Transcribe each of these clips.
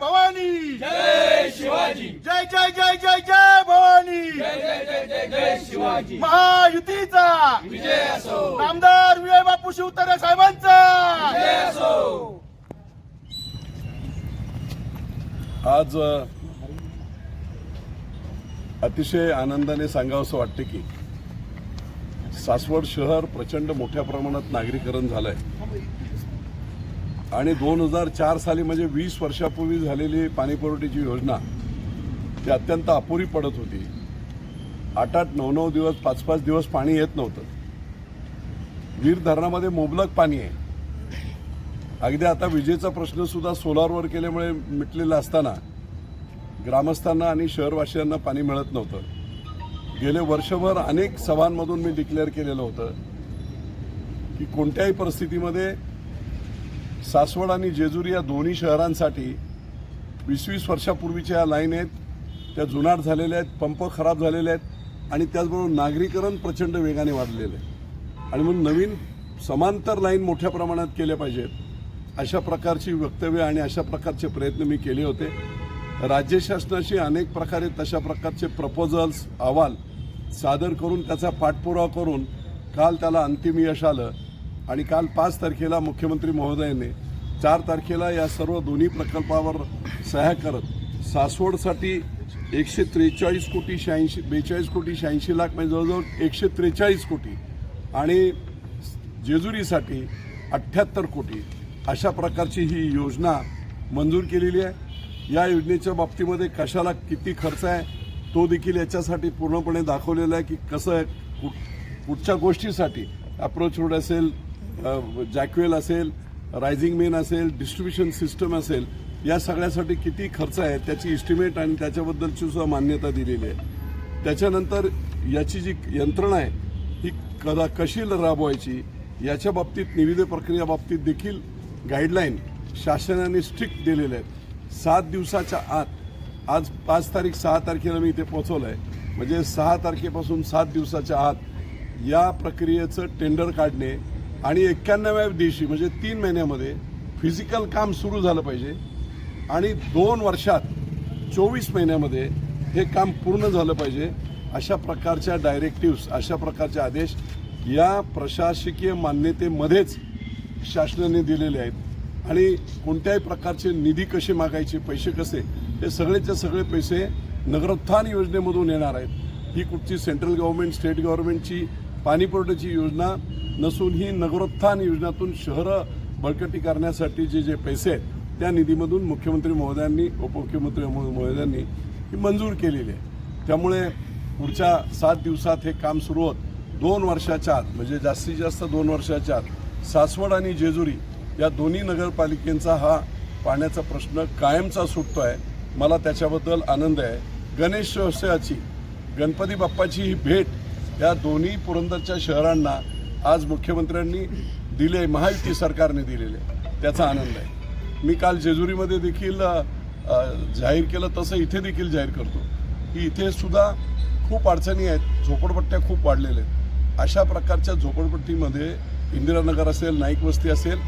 भवानी। जय शिवाजी। जय जय जय जय जय भवानी। जय जय जय जय जय शिवाजी। महायुतीचा। विजय असो। नामदार विजय बापू शिवतारे साहेबांचा। विजय असो। आज अतिशय आनंदाने सांगावंसं वाटते की सासवड शहर प्रचंड मोठ्या प्रमाणात नागरीकरण झालंय. आणि दोन हजार चार साली म्हणजे वीस वर्षापूर्वी झालेली पाणीपुरवठ्याची योजना ती अत्यंत अपुरी पडत होती. आठ आठ नऊ नऊ दिवस पाच पाच दिवस पाणी येत नव्हतं. वीर धरणामध्ये मुबलक पाणी आहे. अगदी आता विजेचा प्रश्नसुद्धा सोलारवर केल्यामुळे मिटलेला असताना ग्रामस्थांना आणि शहरवासियांना पाणी मिळत नव्हतं. गेले वर्षभर अनेक सभांमधून मी डिक्लेअर केलेलं होतं की कोणत्याही परिस्थितीमध्ये सासवड आणि जेजुरी या दोन्ही शहरांसाठी वीस वीस वर्षापूर्वीच्या या लाईन आहेत. त्या जुनाट झालेल्या आहेत पंप खराब झालेले आहेत आणि त्याचबरोबर नागरीकरण प्रचंड वेगाने वाढलेलं आहे. आणि म्हणून नवीन समांतर लाईन मोठ्या प्रमाणात केल्या पाहिजेत अशा प्रकारची वक्तव्य आणि अशा प्रकारचे प्रयत्न मी केले होते. राज्य शासनाशी अनेक प्रकारे तशा प्रकारचे प्रपोजल्स अहवाल सादर करून त्याचा पाठपुरावा करून काल त्याला अंतिम यश आलं. आणि काल पाच तारखेला मुख्यमंत्री महोदयाने चार तारखेला या सर्व दोन्ही प्रकल्पावर सह्या करत सासवडसाठी एकशे त्रेचाळीस कोटी शहाऐंशी बेचाळीस कोटी शहाऐंशी लाख म्हणजे जवळजवळ एकशे त्रेचाळीस कोटी आणि जेजुरीसाठी अठ्ठ्याहत्तर कोटी अशा प्रकारची ही योजना मंजूर केलेली आहे. या योजनेच्या बाबतीमध्ये कशाला किती खर्च आहे तो देखील याच्यासाठी पूर्णपणे दाखवलेला आहे की कसं आहे कुठ- कुठच्या गोष्टीसाठी अप्रोच रोड असेल जॅक्वेल असेल रायझिंग मेन असेल डिस्ट्रीब्युशन सिस्टम असेल या सगळ्यासाठी किती खर्च आहे त्याची इस्टिमेट आणि त्याच्याबद्दलची सुद्धा मान्यता दिलेली आहे. त्याच्यानंतर याची जी यंत्रणा आहे ही कदा कशी राबवायची याच्या बाबतीत निविदा प्रक्रिया बाबतीत देखील गाईडलाईन शासनाने स्ट्रिक्ट दिलेले आहेत. सात दिवसाच्या आत आज पाच तारीख सहा तारखेला मी इथे पोहोचवलं आहे म्हणजे सहा तारखेपासून सात दिवसाच्या आत या प्रक्रियेचं टेंडर काढणे आणि एक्क्याण्णव्या दिवशी म्हणजे तीन महिन्यामध्ये फिजिकल काम सुरू झालं पाहिजे. आणि दोन वर्षात चोवीस महिन्यामध्ये हे काम पूर्ण झालं पाहिजे. अशा प्रकारच्या डायरेक्टिव्स अशा प्रकारचे आदेश या प्रशासकीय मान्यतेमध्येच शासनाने दिलेले आहेत. आणि कोणत्याही प्रकारचे निधी कसे मागायचे पैसे कसे हे सगळेचे सगळे पैसे नगरोत्थान योजनेमधून येणार आहेत. ही कुठची सेंट्रल गव्हर्नमेंट स्टेट गव्हर्नमेंटची पाणीपुरवठ्याची योजना नसून ही नगरोत्थान योजनातून शहरं बळकटी करण्यासाठी जे जे पैसे आहेत त्या निधीमधून मुख्यमंत्री महोदयांनी उपमुख्यमंत्री महोदयांनी ही मंजूर केलेली आहे. त्यामुळे पुढच्या सात दिवसात हे काम सुरू होत. दोन वर्षाच्या आत म्हणजे जास्तीत जास्त दोन वर्षाच्या आत सासवड आणि जेजुरी या दोन्ही नगरपालिकेचा हा पाण्याचा प्रश्न कायमचा सुटतो आहे मला त्याच्याबद्दल आनंद आहे. गणेश गणेशोत्सवाची गणपती बाप्पाची ही भेट या दोन्ही पुरंदरच्या शहरांना आज मुख्यमंत्र्यांनी दिले महायुती सरकारने दिलेले. त्याचा आनंद आहे. मी काल जेजुरीमध्ये देखील जाहीर केलं तसं इथे देखील जाहीर करतो की इथे सुद्धा खूप अडचणी आहेत झोपडपट्ट्या खूप वाढलेल्या आहेत. अशा प्रकारच्या झोपडपट्टीमध्ये इंदिरानगर असेल नाईक वस्ती असेल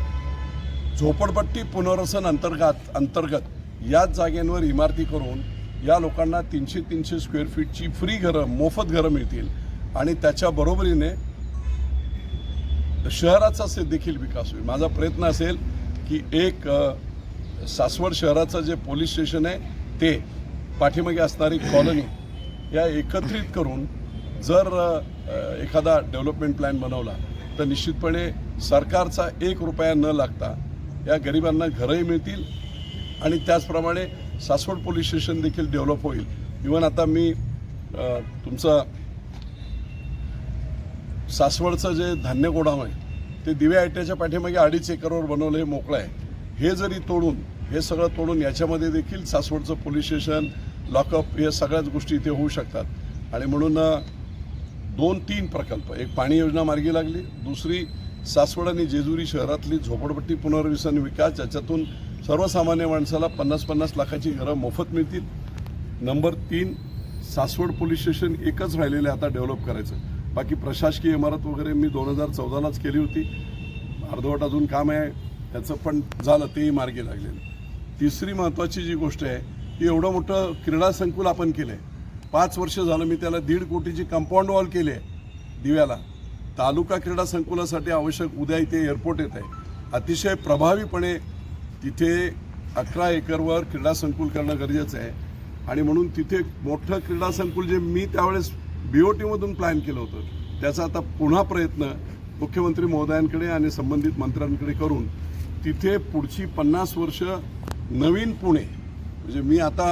झोपडपट्टी पुनर्वसन अंतर्गत अंतर्गत याच जागेंवर इमारती करून या लोकांना तीनशे तीनशे स्क्वेअर फीटची फ्री घरं मोफत घरं मिळतील. आणि त्याच्या बरोबरीने शहराचा से देखील विकास होईल. माझा प्रयत्न असेल की एक सासवड शहराचं जे पोलीस स्टेशन आहे ते पाठीमागे असणारी कॉलनी या एकत्रित करून जर एखादा डेव्हलपमेंट प्लॅन बनवला तर निश्चितपणे सरकारचा एक रुपया न लागता या गरिबांना घरंही मिळतील आणि त्याचप्रमाणे सासवड पोलीस स्टेशन देखील डेव्हलप होईल. इवन आता मी तुमचा तुमचं सासवडचं जे धान्य गोडाम आहे ते दिव्या आयट्याच्या पाठीमागे अडीच एकरवर बनवलं हे मोकळं आहे. हे जरी तोडून हे सगळं तोडून याच्यामध्ये देखील सासवडचं पोलीस स्टेशन लॉकअप या सगळ्याच गोष्टी इथे होऊ शकतात. आणि म्हणून दोन तीन प्रकल्प एक पाणी योजना मार्गी लागली दुसरी सासवड आणि जेजुरी शहरातली झोपडपट्टी पुनर्वसन विकास ज्याच्यातून सर्वसामान्य माणसाला पन्नास पन्नास लाखाची घरं मोफत मिळतील. नंबर तीन सासवड पोलीस स्टेशन एकच राहिलेलं आहे आता डेव्हलप करायचं. बाकी प्रशासकीय इमारत वगैरे मी दोन हजार चौदालाच केली होती. अर्धवट अजून काम आहे. त्याचं पण झालं तेही मार्गी लागलेलं तिसरी महत्त्वाची जी गोष्ट आहे की एवढं मोठं क्रीडा संकुल आपण केलं आहे पाच वर्ष झालं मी त्याला दीड कोटीची कंपाऊंड वॉल केली आहे दिव्याला. तालुका क्रीडा संकुलासाठी आवश्यक उद्या इथे एअरपोर्ट येत आहे. अतिशय प्रभावीपणे तिथे अकरा एकरवर क्रीडा संकुल करणं गरजेचं आहे. आणि म्हणून तिथे मोठं क्रीडा संकुल जे मी त्यावेळेस बी ओ टीमधून प्लॅन केलं होतं. त्याचा आता पुन्हा प्रयत्न मुख्यमंत्री महोदयांकडे आणि संबंधित मंत्र्यांकडे करून तिथे पुढची पन्नास वर्ष नवीन पुणे म्हणजे मी आता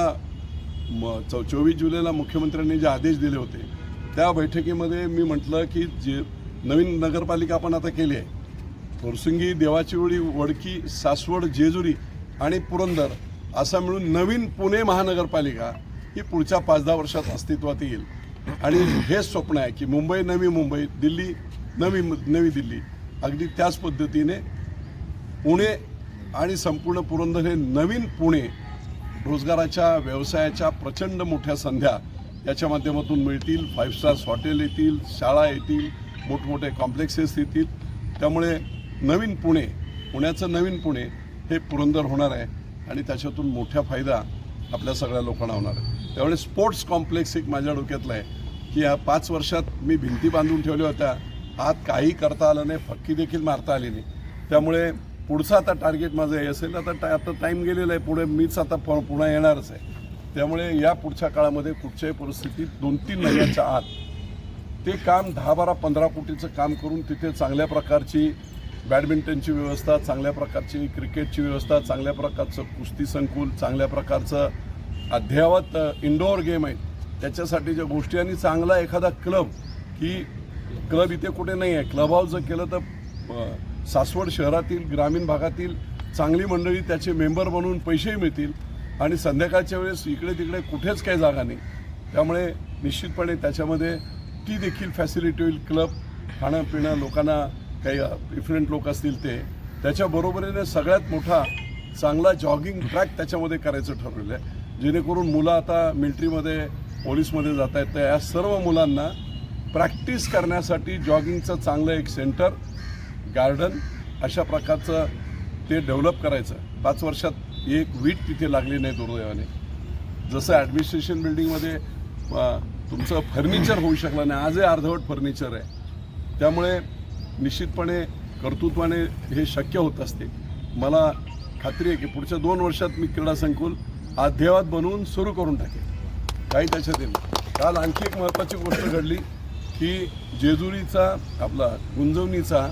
म चौ चोवीस जुलैला मुख्यमंत्र्यांनी जे आदेश दिले होते त्या बैठकीमध्ये मी म्हटलं की जे नवीन नगरपालिका आपण आता केली आहे कोरसुंगी देवाचिवळी वडकी सासवड जेजुरी आणि पुरंदर असा मिळून नवीन पुणे महानगरपालिका ही पुढच्या पाच दहा वर्षात अस्तित्वात येईल. आणि हेच स्वप्न आहे की मुंबई नवी मुंबई दिल्ली नवी नवी दिल्ली. अगदी त्याच पद्धतीने पुणे आणि संपूर्ण पुरंदर हे नवीन पुणे रोजगाराच्या व्यवसायाच्या प्रचंड मोठ्या संध्या याच्या माध्यमातून मिळतील. फाईव्ह स्टार्स हॉटेल येतील शाळा येतील मोठमोठे कॉम्प्लेक्सेस येतील. त्यामुळे नवीन पुणे पुण्याचं नवीन पुणे हे पुरंदर होणार आहे आणि त्याच्यातून मोठा फायदा आपल्या सगळ्या लोकांना होणार आहे. त्यामुळे स्पोर्ट्स कॉम्प्लेक्स एक माझ्या डोक्यातलं आहे. की या पाच वर्षात मी भिंती बांधून ठेवल्या होत्या. आत काही करता आलं नाही फक्की देखील मारता आली नाही. त्यामुळे पुढचं आता टार्गेट माझं हे असेल. आता टा आता टाईम गेलेला आहे. पुढे मीच आता प पुन्हा येणारच आहे. त्यामुळे या पुढच्या काळामध्ये कुठच्याही परिस्थितीत दोन तीन महिन्याच्या आत ते काम दहा बारा पंधरा कोटीचं काम करून तिथे चांगल्या प्रकारची बॅडमिंटनची व्यवस्था चांगल्या प्रकारची क्रिकेटची व्यवस्था चांगल्या प्रकारचं कुस्ती संकुल चांगल्या प्रकारचं अद्ययावत uh, इंडोअर गेम आहे. त्याच्यासाठीच्या गोष्टी आणि चांगला एखादा क्लब की क्लब इथे कुठे नाही आहे. क्लब हाऊस जर केलं तर सासवड शहरातील ग्रामीण भागातील चांगली मंडळी त्याचे मेंबर बनवून पैसेही मिळतील आणि संध्याकाळच्या वेळेस इकडे तिकडे कुठेच काही जागा नाही. त्यामुळे निश्चितपणे त्याच्यामध्ये ती देखील फॅसिलिटी होईल. क्लब खाणं पिणं लोकांना काही डिफरंट लोक असतील ते. त्याच्याबरोबरीने सगळ्यात मोठा चांगला जॉगिंग ट्रॅक त्याच्यामध्ये करायचं ठरवलं आहे. जेणेकरून मुलं आता मिलिटरीमध्ये पोलीसमध्ये जात आहेत तर या सर्व मुलांना प्रॅक्टिस करण्यासाठी जॉगिंगचं चांगलं एक सेंटर गार्डन अशा प्रकारचं ते डेव्हलप करायचं. पाच वर्षात एक वीट तिथे लागली नाही दुर्दैवाने. जसं ॲडमिनिस्ट्रेशन बिल्डिंगमध्ये तुमचं फर्निचर होऊ शकलं नाही. आजही अर्धवट फर्निचर आहे. त्यामुळे निश्चितपणे कर्तृत्वाने हे शक्य होत असते. मला खात्री आहे की पुढच्या दोन वर्षात मी क्रीडा संकुल अद्ययावत बनवून सुरू करून टाकेन. काही त्याच्यात येईल काल आणखी एक महत्त्वाची गोष्ट घडली की जेजुरीचा आपला गुंजवणीचा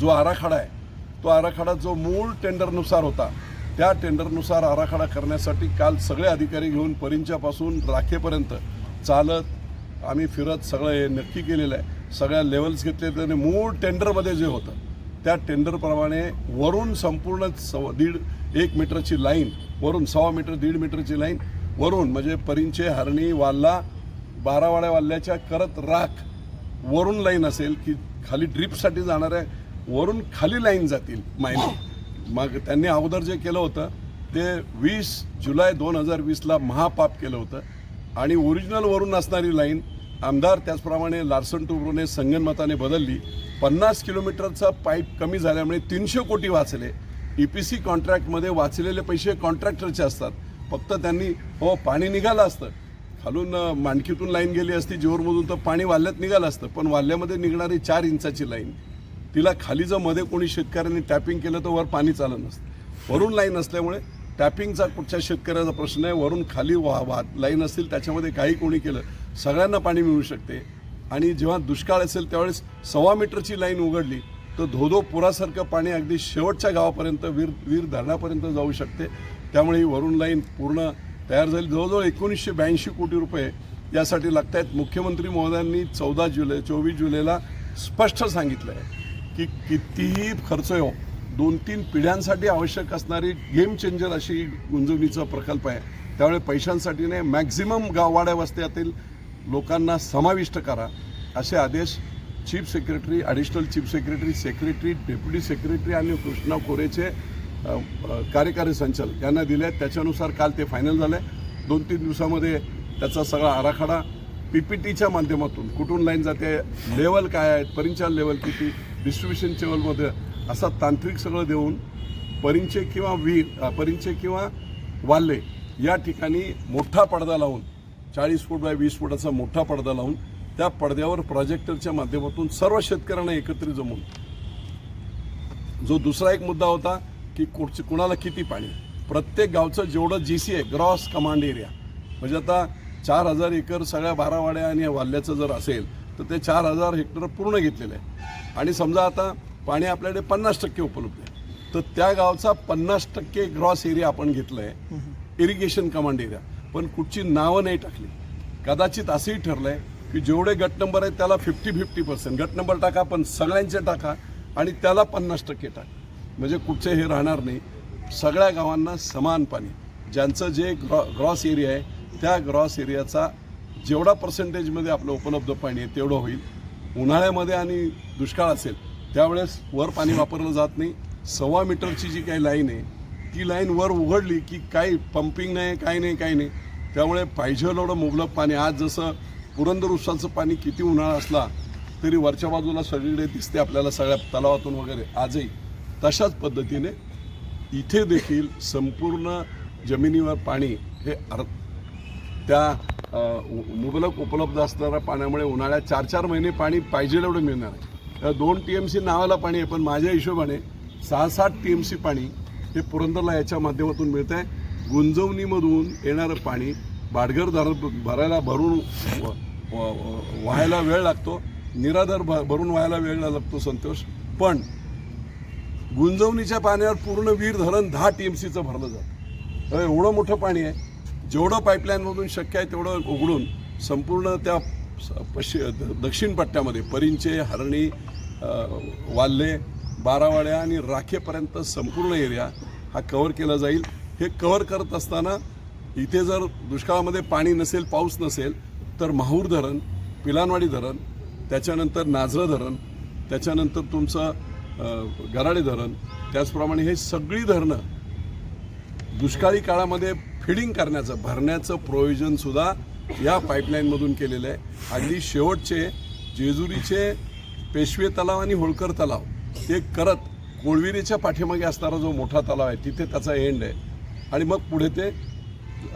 जो आराखडा आहे तो आराखडा जो मूळ टेंडरनुसार होता त्या टेंडरनुसार आराखडा करण्यासाठी काल सगळे अधिकारी घेऊन परिंच्यापासून राखेपर्यंत चालत आम्ही फिरत सगळं हे नक्की केलेलं आहे. सगळ्या लेवल्स घेतले त्याने मूळ टेंडरमध्ये जे होतं त्या टेंडरप्रमाणे वरून संपूर्ण सव दीड एक मीटरची लाईन वरून सव्वा मीटर दीड मीटरची लाईन वरून म्हणजे परिंचे हरणी वाल्ला बारावाड्या वाल्ल्याच्या करत राख वरून लाईन असेल की खाली ड्रीपसाठी जाणाऱ्या वरून खाली लाईन जातील मायने. मग त्यांनी अगोदर जे केलं होतं ते वीस जुलै दोन हजार वीसला महापाप केलं होतं. आणि ओरिजिनल वरून असणारी लाईन आमदार त्याचप्रमाणे लार्सन टुब्रोने संगनमताने बदलली. पन्नास किलोमीटरचा पाईप कमी झाल्यामुळे तीनशे कोटी वाचले. ई पी सी कॉन्ट्रॅक्टमध्ये वाचलेले पैसे कॉन्ट्रॅक्टरचे असतात. फक्त त्यांनी हो पाणी निघालं असतं. खालून मांडकीतून लाईन गेली असती जोरमधून तर पाणी वाल्यात निघालं असतं. पण वाल्यामध्ये निघणारी चार इंचाची लाईन. तिला खाली जर मध्ये कोणी शेतकऱ्यांनी टॅपिंग केलं तर वर पाणी चालत नसतं. वरून लाईन असल्यामुळे टॅपिंगचा कुठच्या शेतकऱ्याचा प्रश्न आहे? वरून खाली वा वा लाईन असतील त्याच्यामध्ये काही कोणी केलं सगळ्यांना पाणी मिळू शकते. आणि जेव्हा दुष्काळ असेल त्यावेळेस सव्वा मीटरची लाईन उघडली तर धोधो पुरासारखं पाणी अगदी शेवटच्या गावापर्यंत वीर वीर धरणापर्यंत जाऊ शकते. त्यामुळे ही वरून लाईन पूर्ण तयार झाली. जवळजवळ एकोणीसशे ब्याऐंशी कोटी रुपये यासाठी लागत आहेत मुख्यमंत्री महोदयांनी चौदा जुलै चोवीस जुलैला स्पष्ट सांगितलं आहे की कितीही खर्च हो दोन तीन पिढ्यांसाठी आवश्यक असणारी गेम चेंजर अशी गुंजवणीचा प्रकल्प आहे. त्यामुळे पैशांसाठी नाही मॅक्झिमम गाववाड्या वस्त्यातील लोकांना समाविष्ट करा असे आदेश chief secretary additional chief secretary secretary deputy secretary आणि कृष्णा कोरेचे कार्यकारी संचालक यांना दिले आहेत. त्याच्यानुसार काल ते फायनल झाले. दोन तीन दिवसामध्ये त्याचा सगळा आराखडा पी पी टीच्या माध्यमातून कुठून लाईन जाते लेवल काय आहेत परिंचाल लेवल किती डिस्ट्रीब्युशन लेवलमध्ये असा तांत्रिक सगळं देऊन परिंचे किंवा वीर अ, परिंचे किंवा वाल्ले या ठिकाणी मोठा पडदा लावून चाळीस फूट बाय वीस फुटाचा मोठा पडदा लावून त्या पडद्यावर प्रोजेक्टरच्या माध्यमातून सर्व शेतकऱ्यांना एकत्रित जमून जो दुसरा एक मुद्दा होता की कुठची कुणाला किती पाणी? प्रत्येक गावचं जेवढं जी सी आहे ग्रॉस कमांड एरिया म्हणजे आता चार हजार एकर सगळ्या बारावाड्या आणि वाल्ल्याचं जर असेल तर ते चार हजार हेक्टर पूर्ण घेतलेलं आहे. आणि समजा आता पाणी आपल्याकडे पन्नास टक्के उपलब्ध आहे. तर त्या गावचा पन्नास टक्के ग्रॉस एरिया आपण घेतलं आहे इरिगेशन कमांड एरिया पण कुठची नावं नाही टाकली. कदाचित असंही ठरलं आहे की जेवढे गट नंबर आहेत त्याला फिफ्टी फिफ्टी पर्सेंट गट नंबर टाका पण सगळ्यांचे टाका आणि त्याला पन्नास टक्के टाका. म्हणजे कुठचे हे राहणार नाही. सगळ्या गावांना समान पाणी. ज्यांचं जे ग्रॉ ग्रॉस एरिया आहे त्या ग्रॉस एरियाचा जेवढा पर्सेंटेजमध्ये आपलं उपलब्ध पाणी आहे तेवढं होईल. उन्हाळ्यामध्ये आणि दुष्काळ असेल त्यावेळेस वर पाणी वापरलं जात नाही. सव्वा मीटरची जी काही लाईन आहे ती लाईन वर उघडली की काही पंपिंग नाही काही नाही काही नाही. त्यामुळे पाहिजे एवढं मुबलक पाणी. आज जसं पुरंदर उसाचं पाणी किती उन्हाळा असला तरी वरच्या बाजूला सगळीकडे दिसते आपल्याला सगळ्या तलावातून वगैरे. आजही. तशाच पद्धतीने इथे देखील संपूर्ण जमिनीवर पाणी हे अर त्या मुबलक उपलब्ध असणाऱ्या पाण्यामुळे उन्हाळ्यात चार चार महिने पाणी पाहिजे एवढं मिळणार आहे. दोन टी एम सी नावाला पाणी आहे पण माझ्या हिशोबाने सहा सात टी एम सी पाणी हे पुरंदरला याच्या माध्यमातून मिळतं आहे. गुंजवणीमधून येणारं पाणी बाडगर धर भरायला भरून व- व्हायला वेळ लागतो. निराधार भ भरून व्हायला वेळ लागतो संतोष. पण गुंजवणीच्या पाण्यावर पूर्ण वीर धरण दहा टी एम सीचं भरलं जातं. एवढं मोठं पाणी आहे. जेवढं पाईपलाईनमधून शक्य आहे तेवढं उघडून संपूर्ण त्या पश्चि द- दक्षिण पट्ट्यामध्ये परिंचे हरणी वाल्हे बारावाड्या आणि राखेपर्यंत संपूर्ण एरिया हा कवर केला जाईल. हे कवर करत असताना इथे जर दुष्काळामध्ये पाणी नसेल पाऊस नसेल तर माहूर धरण पिलानवाडी धरण त्याच्यानंतर नाझरं धरण त्याच्यानंतर तुमचं गराडे धरण त्याचप्रमाणे हे सगळी धरणं दुष्काळी काळामध्ये फिडिंग करण्याचं भरण्याचं प्रयोजनसुद्धा या पाईपलाईनमधून केलेलं आहे. अगदी शेवटचे जेजुरीचे पेशवे तलाव आणि होळकर तलाव ते करत कोळविरीच्या पाठीमागे असणारा जो मोठा तलाव आहे तिथे त्याचा एंड आहे. आणि मग पुढे ते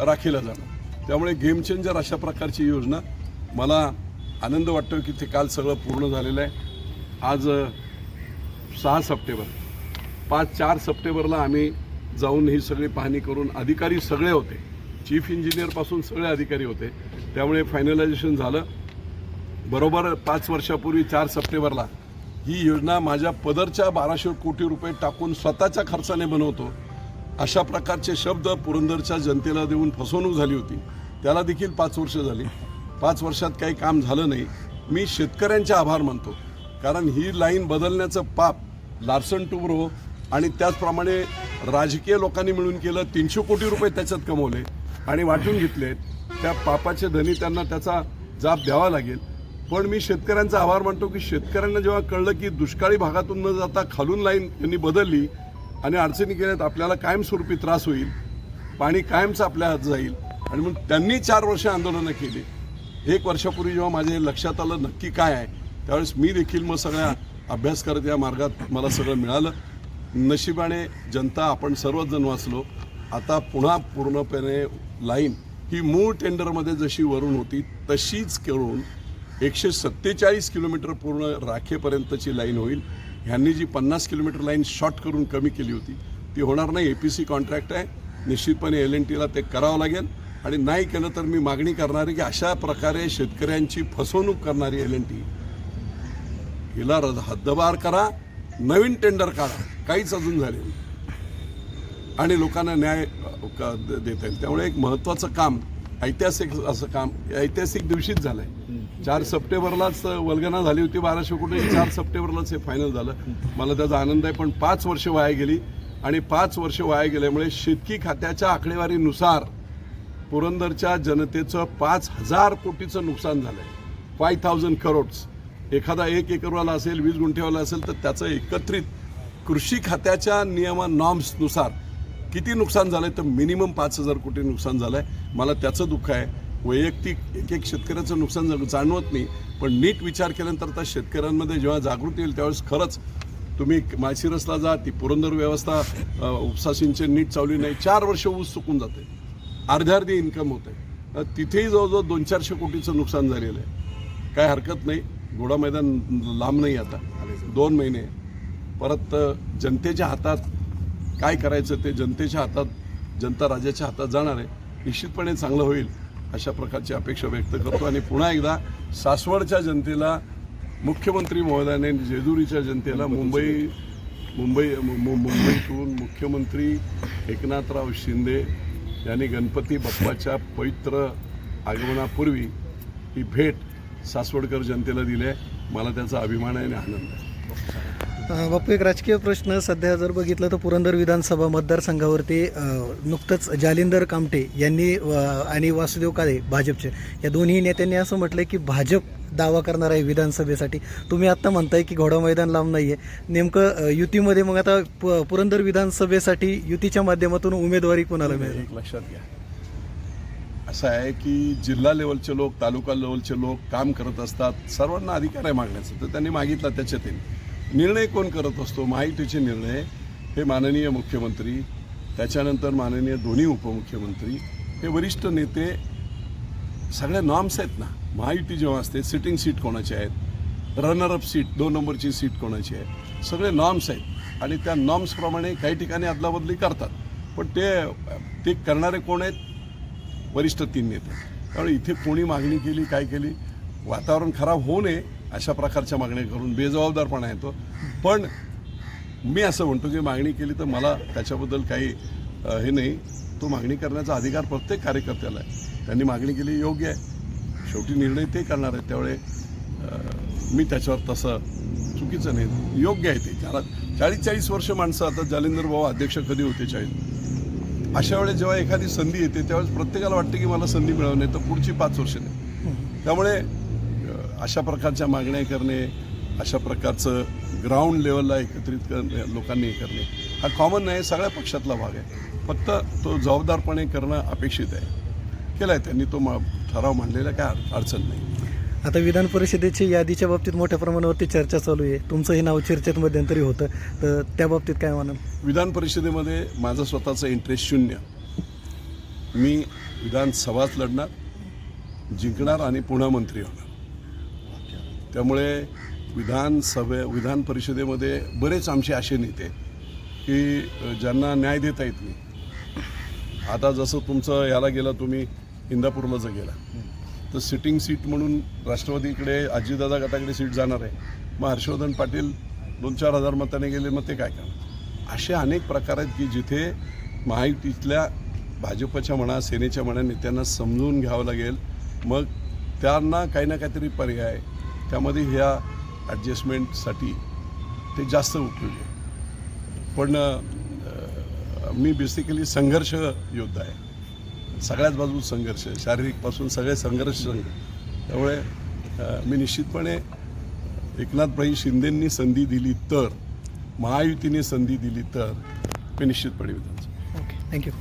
राखीला जाणं त्यामुळे गेम चेंजर अशा प्रकारची योजना मला आनंद वाटतो की ते काल सगळं पूर्ण झालेलं आहे. आज सहा सप्टेंबर. पाच चार सप्टेंबरला आम्ही जाऊन ही सगळी पाहणी करून अधिकारी सगळे होते. चीफ इंजिनियरपासून सगळे अधिकारी होते. त्यामुळे फायनलायझेशन झालं. बरोबर पाच वर्षापूर्वी चार सप्टेंबरला ही योजना माझ्या पदरच्या बाराशे कोटी रुपये टाकून स्वतःच्या खर्चाने बनवतो. अशा प्रकारचे शब्द पुरंदरच्या जनतेला देऊन फसवणूक झाली होती. त्याला देखील पाच वर्ष झाली. पाच वर्षात काही काम झालं नाही. मी शेतकऱ्यांचे आभार मानतो. कारण ही लाईन बदलण्याचं पाप लार्सन टुब्रो आणि त्याचप्रमाणे राजकीय लोकांनी मिळून केलं तीनशे कोटी रुपये त्याच्यात कमवले आणि वाटून घेतले. त्या पापाचे धनी त्यांना त्याचा जाब द्यावा लागेल. पण मी शेतकऱ्यांचा आभार मानतो की शेतकऱ्यांना जेव्हा कळलं की दुष्काळी भागातून न जाता खालून लाईन त्यांनी बदलली आणि अडचणी केल्यात आपल्याला कायमस्वरूपी त्रास होईल पाणी कायमचं आपल्या हात जाईल. आणि मग त्यांनी चार वर्ष आंदोलनं केली. एक वर्षापूर्वी जेव्हा माझ्या लक्षात आलं नक्की काय आहे त्यावेळेस मी देखील मग सगळ्या अभ्यास करत या मार्गात मला सगळं मिळालं. नशिबाने जनता आपण सर्वजण वाचलो. आता पुन्हा पूर्णपणे लाईन ही मूळ टेंडरमध्ये जशी वरून होती तशीच करून एकशे सत्तेचाळीस किलोमीटर पूर्ण राखेपर्यंतची लाईन होईल. ह्यांनी जी पन्नास किलोमीटर लाईन शॉर्ट करून कमी केली होती ती होणार नाही. ए पी सी कॉन्ट्रॅक्ट आहे. निश्चितपणे एल एन टीला ते करावं लागेल. आणि नाही केलं तर मी मागणी करणार आहे की अशा प्रकारे शेतकऱ्यांची फसवणूक करणारी एल एन टी हिला रद- हद्दबार करा नवीन टेंडर काढा. काहीच अजून झाले आणि लोकांना न्याय देता येईल. त्यामुळे एक महत्त्वाचं काम ऐतिहासिक असं काम ऐतिहासिक दिवशीच झालं आहे चार सप्टेंबरलाच वल्गना झाली होती बाराशे कोटी. चार सप्टेंबरलाच हे फायनल झालं. मला त्याचा आनंद आहे पण पाच वर्ष वाया गेली. आणि पाच वर्ष वाया गेल्यामुळे शेतकी खात्याच्या आकडेवारीनुसार पुरंदरच्या जनतेचं पाच हजार कोटीचं नुकसान झालं आहे फाय थाउजंड करोड्स एखादा एक एकरवाला असेल वीस गुंठेवाला असेल तर त्याचं एकत्रित कृषी खात्याच्या नियमा नॉर्म्सनुसार किती नुकसान झालं आहे तर मिनिमम पाच हजार कोटी नुकसान झालं आहे मला त्याचं दुःख आहे. वैयक्तिक एक एक शेतकऱ्याचं नुकसान जाणवत नाही. पण नीट विचार केल्यानंतर त्या शेतकऱ्यांमध्ये जेव्हा जागृती येईल त्यावेळेस खरंच तुम्ही माळशिरसला जा ती पुरंदर व्यवस्था उपसा सिंचन नीट चालली नाही. चार वर्ष ऊस चुकून जाते. अर्ध्या अर्धी इन्कम होते. तिथेही जवळजवळ दोन चारशे कोटीचं नुकसान झालेलं आहे. काय हरकत नाही. घोडा मैदान लांब नाही आता. दोन महिने. परत जनतेच्या हातात काय करायचं ते जनतेच्या हातात जनता राजाच्या हातात जाणार आहे. निश्चितपणे चांगलं होईल अशा प्रकारची अपेक्षा व्यक्त करतो. आणि पुन्हा एकदा सासवडच्या जनतेला मुख्यमंत्री महोदयाने जेजुरीच्या जनतेला मुंबई मुंबई मु- मु- मुंबईतून मुख्यमंत्री एकनाथराव शिंदे यांनी गणपती बाप्पाच्या पवित्र आगमनापूर्वी ही भेट सासवडकर जनतेला दिली आहे मला त्याचा अभिमान आहे आणि आनंद आहे. बापू एक राजकीय प्रश्न सध्या जर बघितलं तर पुरंदर विधानसभा मतदारसंघावरती नुकतंच जालिंदर कामटे यांनी आणि वासुदेव काळे भाजपचे या दोन्ही नेत्यांनी असं म्हटलं की भाजप दावा करणार आहे विधानसभेसाठी. तुम्ही आत्ता म्हणताय की घोडा मैदान लांब नाही आहे नेमकं युतीमध्ये मग आता प- पुरंदर विधानसभेसाठी युतीच्या माध्यमातून उमेदवारी कोणाला मिळेल? एक लक्षात घ्या. असं आहे की जिल्हा लेवलचे लोक तालुका लेवलचे लोक काम करत असतात सर्वांना अधिकार आहे मागण्याचा. तर त्यांनी मागितला त्याच्यातील निर्णय कोण करत असतो? माहितीचे निर्णय हे माननीय मुख्यमंत्री त्याच्यानंतर माननीय दोन्ही उपमुख्यमंत्री हे वरिष्ठ नेते सगळ्या नॉर्म्स आहेत ना. महायुती जेव्हा असते सिटिंग सीट कोणाची आहेत? रनरअप सीट दोन नंबरची सीट कोणाची आहे? सगळे नॉर्म्स आहेत. आणि त्या नॉर्म्सप्रमाणे काही ठिकाणी अदलाबदली करतात. पण ते ते करणारे कोण आहेत? वरिष्ठ तीन नेते. त्यामुळे इथे कोणी मागणी केली काय केली? वातावरण खराब होऊ नये अशा प्रकारच्या मागण्या करून बेजबाबदारपणा येतो. पण मी असं म्हणतो की मागणी केली तर मला त्याच्याबद्दल काही हे नाही. तो मागणी करण्याचा अधिकार प्रत्येक कार्यकर्त्याला आहे. त्यांनी मागणी केली योग्य आहे. शेवटी निर्णय ते करणार आहेत. त्यामुळे मी त्याच्यावर तसं चुकीचं नाही. योग्य आहे ते. ज्याला चाळीस चाळीस वर्ष माणसं आता जालिंदर भाऊ अध्यक्ष कधी होते चाळीस? अशा वेळेस जेव्हा एखादी संधी येते त्यावेळेस प्रत्येकाला वाटतं की मला संधी मिळवणे तर पुढची पाच वर्ष नाही. त्यामुळे अशा प्रकारच्या मागण्या करणे अशा प्रकारचं ग्राउंड लेवलला एकत्रित करणे लोकांनी हे करणे हा कॉमन नाही सगळ्या पक्षातला भाग आहे. फक्त तो जबाबदारपणे करणं अपेक्षित आहे. केलं आहे त्यांनी तो मा- ठराव मांडलेला काय अडचण नाही. आता विधान परिषदेची यादीच्या बाबतीत मोठ्या प्रमाणावरती चर्चा चालू आहे. तुमचं हे नाव चर्चेत मध्यंतरी होतं. तर त्या बाबतीत काय म्हणाल? विधान परिषदेमध्ये माझं स्वतःचं इंटरेस्ट शून्य. मी विधानसभाच लढणार जिंकणार आणि पुन्हा मंत्री होणार. त्यामुळे विधानसभे विधान परिषदेमध्ये बरेच आमचे असे नेते की ज्यांना न्याय देता येत नाही. आता जसं तुमचं याला गेला तुम्ही इंदापूरला जर गेला. तर सिटिंग सीट म्हणून राष्ट्रवादीकडे अजितदादा गटाकडे सीट जाणार आहे. मग हर्षवर्धन पाटील दोन चार हजार मताने गेले मग ते काय करणार? असे अनेक प्रकार आहेत की जिथे महायुतीतल्या भाजपच्या म्हणा सेनेच्या म्हणा नेत्यांना समजून घ्यावं लागेल. मग त्यांना काही ना काहीतरी पर्याय त्यामध्ये ह्या ॲडजस्टमेंटसाठी ते जास्त उपयोगी आहे. पण मी बेसिकली संघर्ष योद्धा आहे. सगळ्याच बाजू संघर्ष आहे. शारीरिकपासून सगळे संघर्ष त्यामुळे मी निश्चितपणे एकनाथभाई शिंदेंनी संधी दिली तर महायुतीने संधी दिली तर मी निश्चितपणे विधानसभा ओके थँक्यू